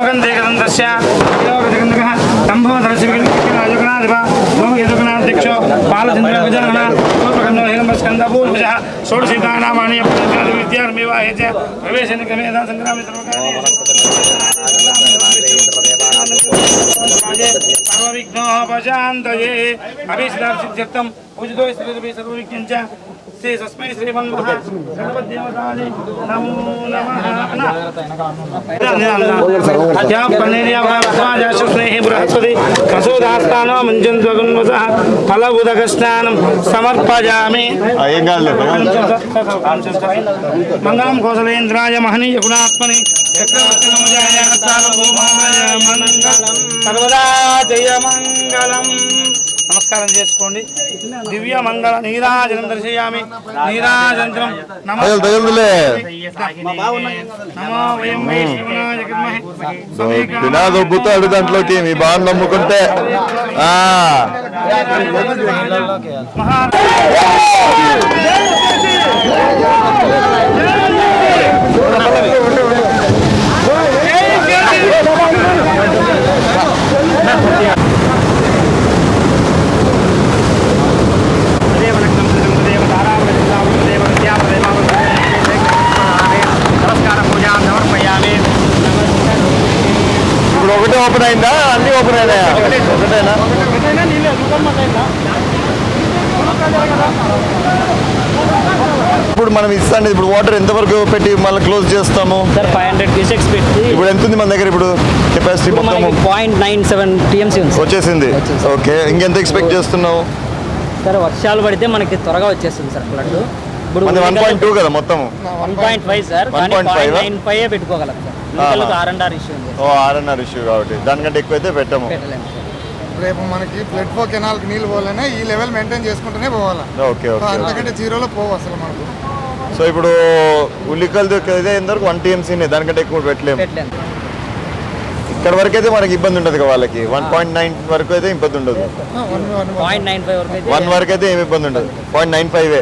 దేగదంతస్య. యోగజగందకః సంభవధరశివికరాజగణాధిప లోకయజగణాధ్యక్షో బాలచంద్రగజనగణ రూపకండో హిరంబస్కందపూర్వజ షోడశీతానామాని విద్యార్మివాహేచ ప్రవేశన క్రమే యథా సంగ్రామే సర్వవిఘ్నోపశాంతయే అభిషిదార్థం పూజితో శ్రీ సర్వవిఘ్నం శ్రీ సస్మై శ్రీమన్మహ సర్వదేవతాని నమో నమః యా పన్నీర్యా భారద్వాజ స్నేహి బృహస్పతి ప్రసోదాస్థానో మంజంత్వగున్వస ఫలబుదక స్నానం సమర్పయామి మంగళం కోసలేంద్రాయ మహనీయ గుణాత్మని చక్రవర్తినమజాయ సార్వభౌమాయ మంగళం సర్వదా జయ మంగళం నమస్కారం చేసుకోండి। దివ్య మంగళ నీరాజనం దర్శయామి। నీరాజనం నమో వయం వై శివనాయ దాంట్లోకి మీ బాగా నమ్ముకుంటే ఆ మహా నమస్కారం పూజా సమర్పయామి ఇప్పుడు ఒకటే ఓపెన్ అయిందా అన్ని ఓపెన్ అయినాయా ఒకటేనా ఇప్పుడు మనం ఇస్తాండి. ఇప్పుడు వాటర్ ఎంతవరకు పెట్టి మళ్ళీ క్లోజ్ చేస్తాము? సార్ ఫైవ్ హండ్రెడ్ క్యూసెక్స్ పెట్టి ఇప్పుడు ఎంత ఉంది మన దగ్గర ఇప్పుడు కెపాసిటీ మొత్తం పాయింట్ నైన్ సెవెన్ టీఎంసీ ఉంది. వచ్చేసింది. ఓకే. ఇంకెంత ఎక్స్పెక్ట్ చేస్తున్నావు? సార్ వర్షాలు పడితే మనకి త్వరగా వచ్చేస్తుంది సార్ ఫ్లడ్ ఇప్పుడు వన్ పాయింట్ టూ కదా మొత్తం one point five sir 1.5 point nine five పెట్టుకోగలం sir. మిగతాలకు ఆర్ అండ్ ఆర్ ఇష్యూ ఉంది ఓ ఆర్ఎన్ఆర్ ఇష్యూ కాబట్టి దానికంటే ఎక్కువైతే పెట్టము. పెట్టలేము సార్. రేపు మనకి ఫ్లడ్ ఫ్లో కెనాల్కి నీళ్ళు పోవాలనే ఈ లెవెల్ మెయింటైన్ చేసుకుంటూనే పోవాలా? ఓకే అంతకంటే జీరోలో పోవు అసలు మనకు. సో ఇప్పుడు ఉల్లికల్ అయితే ఎంతవరకు వన్ టీఎంసీనే దానికంటే ఎక్కువ పెట్టలేము. పెట్టలేము ఇక్కడ వరకు అయితే మనకి ఇబ్బంది ఉండదు వాళ్ళకి. వన్ పాయింట్ నైన్ వరకు అయితే ఇబ్బంది ఉండదు. వన్ వరకు అయితే ఏమి ఇబ్బంది ఉండదు. Point nine five.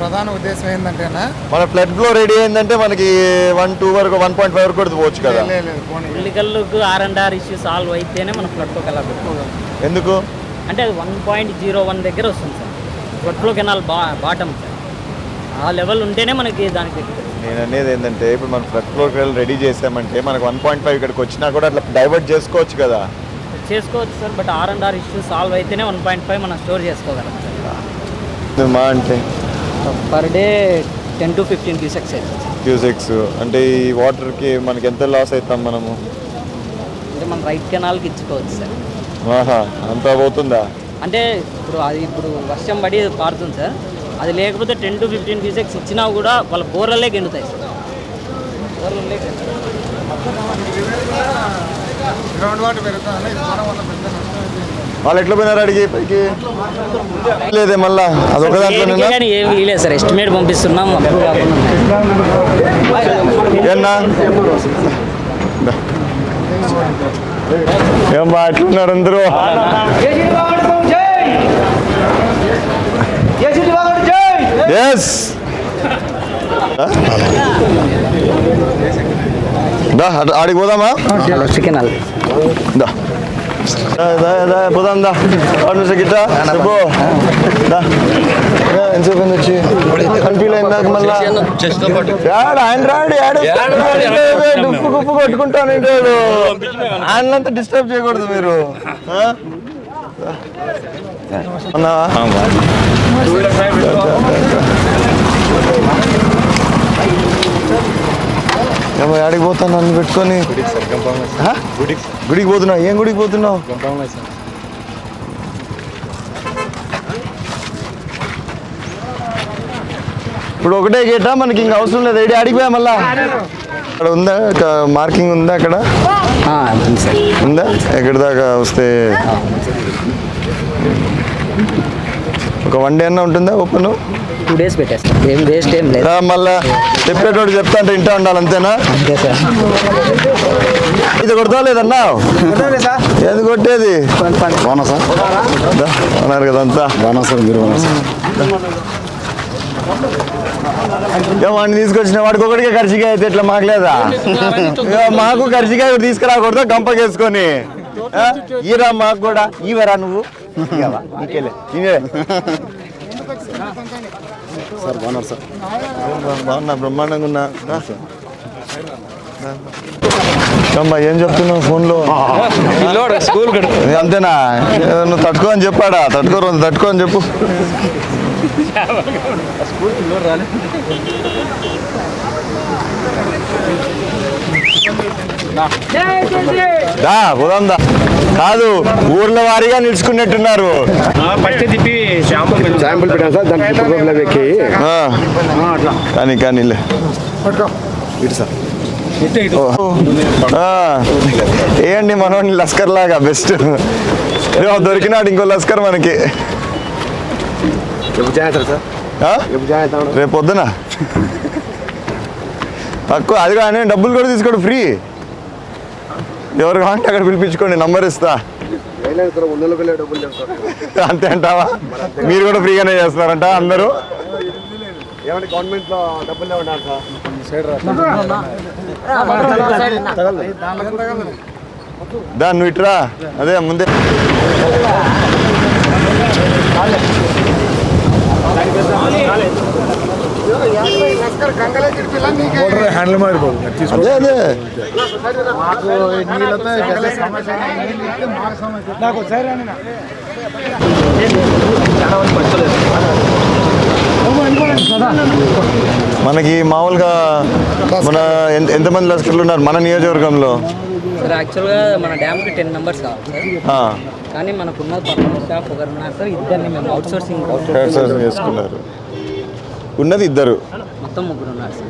ప్రధాన ఉద్దేశం ఏంటంటేనా? మన ఫ్లడ్ ఫ్లో రెడీ అయిందంటే మనకి వన్ టూ వరకు వన్ పాయింట్ ఫైవ్ వరకు కూడా పోవచ్చు కదా? ఉల్లికల్లుకు R and R issue solve అయితేనే మనం ఫ్లడ్ ఫ్లో కెనాల్ పెట్టుకోగలం. ఎందుకు? అంటే అది వన్ పాయింట్ జీరో వన్ దగ్గర వస్తుంది సార్. ఫ్లడ్ ఫ్లో కెనాల్ బా బాటమ్ సార్. ఆ లెవెల్ ఉంటేనే మనకి దానికి నేను అనేది ఏంటంటే ఇప్పుడు మనం ఫ్లడ్ ఫ్లో రెడీ చేసామంటే మనకు వన్ పాయింట్ ఫైవ్ ఇక్కడికి వచ్చినా కూడా అట్లా డైవర్ట్ చేసుకోవచ్చు కదా? చేసుకోవచ్చు sir but R and R issue solve అయితేనే వన్ పాయింట్ ఫైవ్ మనం స్టోర్ చేసుకోగలం సార్. మా అంటే per day ten to fifteen cusecs అవుతుంది క్యూసెక్స్ అంటే ఈ వాటర్కి మనకి ఎంత లాస్ అవుతాం మనము? అంటే మనం రైట్ కెనాల్కి ఇచ్చుకోవచ్చు సార్. ఆహా అంతా పోతుందా? అంటే ఇప్పుడు అది ఇప్పుడు వర్షం పడి పారుతుంది సార్. అది లేకపోతే టెన్ టు ఫిఫ్టీన్ క్యూసెక్స్ ఇచ్చినా కూడా వాళ్ళ బోర్లలే గెండుతాయి సార్. బోర్లలే గ్రౌండ్ వాటర్ పెరుగుతుంది ఇది పోవడం వల్ల పెద్ద నష్టం అయితే వాళ్ళు ఎట్లా పోయినారు అడిగి పైకి లేదే మళ్ళా అదొక దాంట్లో కానీ ఏమి లేదు సార్ ఎస్టిమేట్ పంపిస్తున్నాం దా. ఏం బా ఎట్లున్నారు అందరూ? ఎస్ దా ఆడికి పోదామా? కెనాల్ దా. దా, దా, దా, పోదాం దా. వాడు నుంచి గిట్ట చెప్పు. దా. ఏ, ఎంతసేపు అయింది వచ్చి కనిపించలేదు ఇందాక మళ్ళా. యాడు ఆయన రాడు యాడు డుప్పు గుప్పు కొట్టుకుంటాను ఇంటాడు ఆయనంతా డిస్టర్బ్ చేయకూడదు మీరు? ఏమో యాడికి పోతాను నన్ను పెట్టుకొని? గుడికి పోతున్నావు? ఏం గుడికి పోతున్నావు? ఇప్పుడు ఒకటే గేటా మనకి ఇంకా అవసరం లేదు. ఏడి అడిగిపోయా మళ్ళా? అక్కడ ఉందా? మార్కింగ్ ఉందా అక్కడ? ఉందా? ఎక్కడి దాకా వస్తే? ఒక వన్ డే అన్న ఉంటుందా ఓపెన్ టూ డేస్ పెట్టేస్తాం. ఏం వేస్ట్ ఏం లేదు. మళ్ళా చెప్పేటోడు చెప్తా అంటే ఇంటా ఉండాలి అంతేనా? అంతే సార్. ఇది కొడతా లేదన్నా? ఏది కొట్టేది? బాగున్నా సార్. అన్నారు కదా అంతా. బాగున్నా సార్ మీరు బాగున్నా సార్. ఏ వాడిని తీసుకొచ్చిన వాడికి ఒకటికే ఖర్చుగా అయితే ఇట్లా మాకు లేదా మాకు ఖర్చుగా తీసుకురాకూడదు గంపకేసుకొని? ఈరా మాకు కూడా ఈవరా నువ్వు ఇయ్యవా? నీకేలే నేనే. బాగున్నా బ్రహ్మాండంగా ఉన్నా. అమ్మా ఏం చెప్తున్నావు ఫోన్లో స్కూల్ అంతేనా నువ్వు తట్టుకో అని చెప్పాడా తట్టుకో రోజు తట్టుకో అని చెప్పు దా పోదాం దా. కాదు ఊర్ల వారీగా నిలుచుకున్నట్టున్నారు. శాంపుల్ పెట్టాను సార్ ఎక్కి కానీ కానీ. ఇటు సార్. ఏంటి మనోడిని లస్కర్ లాగా బెస్ట్. దొరికినాడు ఇంకో లస్కర్ మనకి. రేపు పొద్దున? తక్కువ అది కానీ డబ్బులు కూడా తీసుకోడు ఫ్రీ. ఎవరు కావాలంటే అక్కడ పిలిపించుకోండి నంబర్ ఇస్తా. అంతే అంటావా? మీరు కూడా ఫ్రీగానే చేస్తారంట అందరూ. ఏమంటే గవర్నమెంట్లో డబ్బులు లేవన్నారు సార్ దా నువ్వు ఇట్రా అదే ముందే. గంగలే చిడిపిల్ల నీకే. అదే అదే నాకు ఒకసారి అని మనకి మామూలుగా మన ఎంత- ఎంతమంది లస్కర్లు ఉన్నారు మన నియోజకవర్గంలో? సార్ యాక్చువల్గా మన డ్యామ్కి టెన్ మెంబర్స్ కావాలి సార్. కానీ మనకున్న పర్మనెంట్ స్టాఫ్ ఒకరు ఉన్నారు సార్ ఇద్దరిని మేము అవుట్ సోర్సింగ్ హెడ్ సర్జన్ చేసుకున్నారు. ఉన్నది ఇద్దరు. మొత్తం ముగ్గురు ఉన్నారు సార్.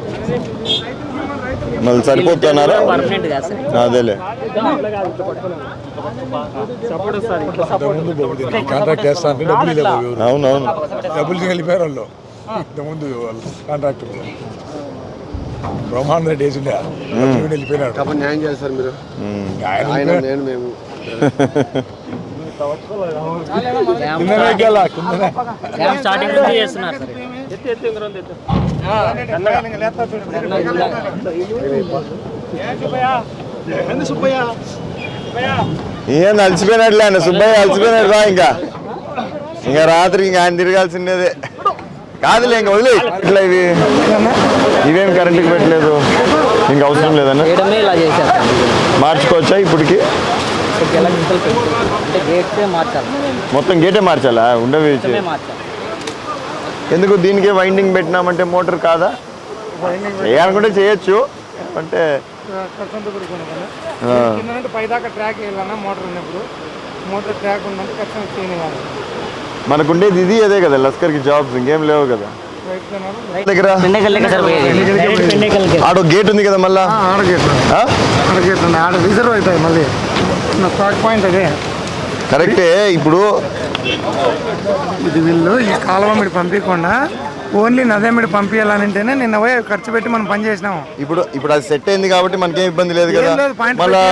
మళ్ళీ సరిపోతున్నారా? పర్మనెంట్ కాదు సార్. అదేలే. కాంట్రాక్ట్ చేస్తా అంటే డబ్బులు అవునవును. డబ్బులు వెళ్ళిపోయారు వాళ్ళు. ఇంతకుముందు వాళ్ళు కాంట్రాక్టర్. బ్రహ్మాండ రెడ్డి వేసిండే. డబ్బులు వెళ్ళిపోయినాడు. కాబట్టి న్యాయం చేయాలి సార్ మీరు. ఆయన నేను మేము. స్టార్టింగ్ నుంచి చేస్తున్నారు సార్. ఏం అలసిపోయినట్లే ఆయన సుబ్బయ్య అలసిపోయినాడు రా ఇంకా. ఇంకా రాత్రి ఇంకా ఆయన తిరగాల్సిందేదే. కాదులే ఇంకా వదిలే. ఇట్లా ఇవి ఇవేం కరెంటుకి పెట్టలేదు. ఇంకా అవసరం లేదన్న. మార్చుకోవచ్చా ఇప్పటికి? మొత్తం గేటే మార్చాలా? ఉండవి ఎందుకు దీనికే వైండింగ్ పెట్టినామంటే మోటార్ కాదా? చేయాలనుకుంటే చేయొచ్చు అంటే పైదాకా ట్రాక్ వేయాలన్నా మోటార్ ఉన్నప్పుడు. మోటార్ ట్రాక్ ఉందంటే ఖచ్చితంగా చేయనివ్వాలి మనకుండేది ఇది అదే కదా లస్కర్కి జాబ్స్ ఇంకేం లేవు కదా. దగ్గర. ఆడో గేట్ ఉంది కదా మళ్ళా? ఆడగేట్ ఆ? ఆడగేట్ ఉంది. ఆడ రిజర్వ్ అవుతాయి మళ్ళీ. నా స్టాక్ పాయింట్ అదే. కరెక్టే ఇప్పుడు ఇది వీళ్ళు ఈ కాలువ మీద పంపించకుండా ఓన్లీ నదే మీద పంపించాలనంటేనే నిన్న పోయి ఖర్చు పెట్టి మనం పని చేసినాము. ఇప్పుడు ఇప్పుడు అది సెట్ అయింది కాబట్టి మనకేం ఇబ్బంది లేదు కదా. మళ్ళా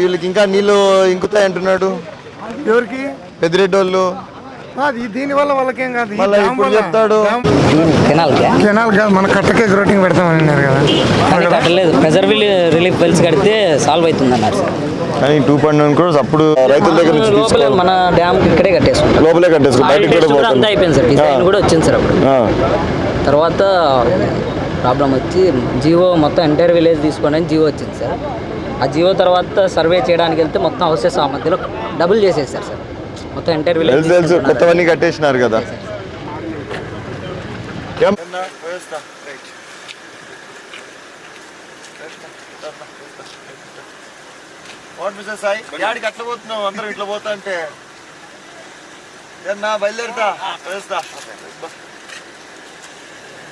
వీళ్ళకి ఇంకా నీళ్ళు ఇంకుతాయి అంటున్నాడు. ఎవరికి? పెద్దిరెడ్డి వాళ్ళు అది దీనివల్ల వాళ్ళకేం కాదు ఇప్పుడు చెప్తాడు. కెనాల్ కాదు మన కట్టకే గ్రోటింగ్ పెడతామని అన్నారు కదా. కానీ కట్టలేదు. ప్రెజర్ రిలీఫ్ వెల్స్ కడితే సాల్వ్ అవుతుంది అన్నారు సార్. కానీ టూ పాయింట్ నైన్ క్రోర్స్ అప్పుడు రైతుల దగ్గర నుంచి మన డ్యామ్ ఇక్కడే కట్టేసుకుంటాం. లోపలే కట్టేసుకో బయటకు కూడా అంతా అయిపోయింది సార్. డిజైన్ పోతుంది కూడా వచ్చింది సార్ అప్పుడు. ఆ, తర్వాత ప్రాబ్లం వచ్చి జియో మొత్తం ఎంటైర్ విలేజ్ తీసుకోండి అని జియో వచ్చింది సార్. ఆ జియో తర్వాత సర్వే చేయడానికి వెళ్తే మొత్తం హౌసెస్ ఆ మధ్యలో డబుల్ చేసేసారు సార్. మొత్తం ఎంటైర్ విలేజ్ తెలుసు కొత్తవన్నీ కట్టేసినారు కదా. ఏం? మిస్టర్ సాయి. యాడికి అట్లా పోతున్నావు? అందరం ఇట్లా పోతా అంటే. ఏన్నా బయలుదేరుతా? వేస్తా